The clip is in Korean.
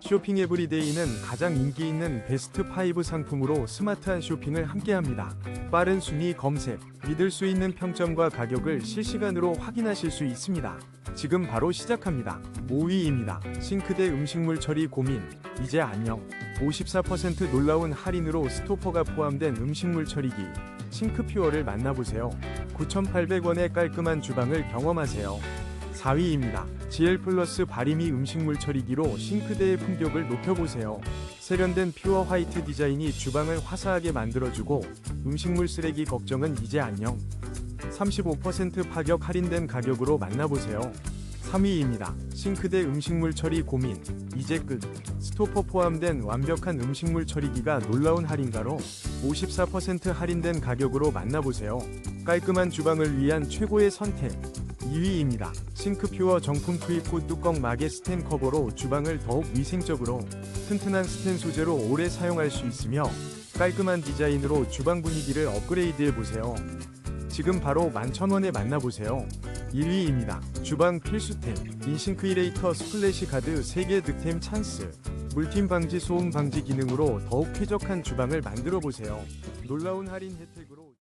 쇼핑 에브리데이는 가장 인기 있는 베스트 5 상품으로 스마트한 쇼핑을 함께합니다. 빠른 순위 검색, 믿을 수 있는 평점과 가격을 실시간으로 확인하실 수 있습니다. 지금 바로 시작합니다. 5위입니다. 싱크대 음식물 처리 고민, 이제 안녕. 54% 놀라운 할인으로 스토퍼가 포함된 음식물 처리기, 싱크퓨어를 만나보세요. 9,800원의 깔끔한 주방을 경험하세요. 4위입니다. GL 플러스 바리미 음식물 처리기로 싱크대의 품격을 높여보세요. 세련된 퓨어 화이트 디자인이 주방을 화사하게 만들어주고 음식물 쓰레기 걱정은 이제 안녕. 35% 파격 할인된 가격으로 만나보세요. 3위입니다. 싱크대 음식물 처리 고민 이제 끝. 스토퍼 포함된 완벽한 음식물 처리기가 놀라운 할인가로 54% 할인된 가격으로 만나보세요. 깔끔한 주방을 위한 최고의 선택. 2위입니다. 싱크퓨어 정품 투입 후 뚜껑 마개 스텐 커버로 주방을 더욱 위생적으로 튼튼한 스텐 소재로 오래 사용할 수 있으며 깔끔한 디자인으로 주방 분위기를 업그레이드해 보세요. 지금 바로 11,000원에 만나보세요. 1위입니다. 주방 필수템 인싱크이레이터 스플래시 가드 3개 득템 찬스 물팀 방지 소음 방지 기능으로 더욱 쾌적한 주방을 만들어 보세요. 놀라운 할인 혜택으로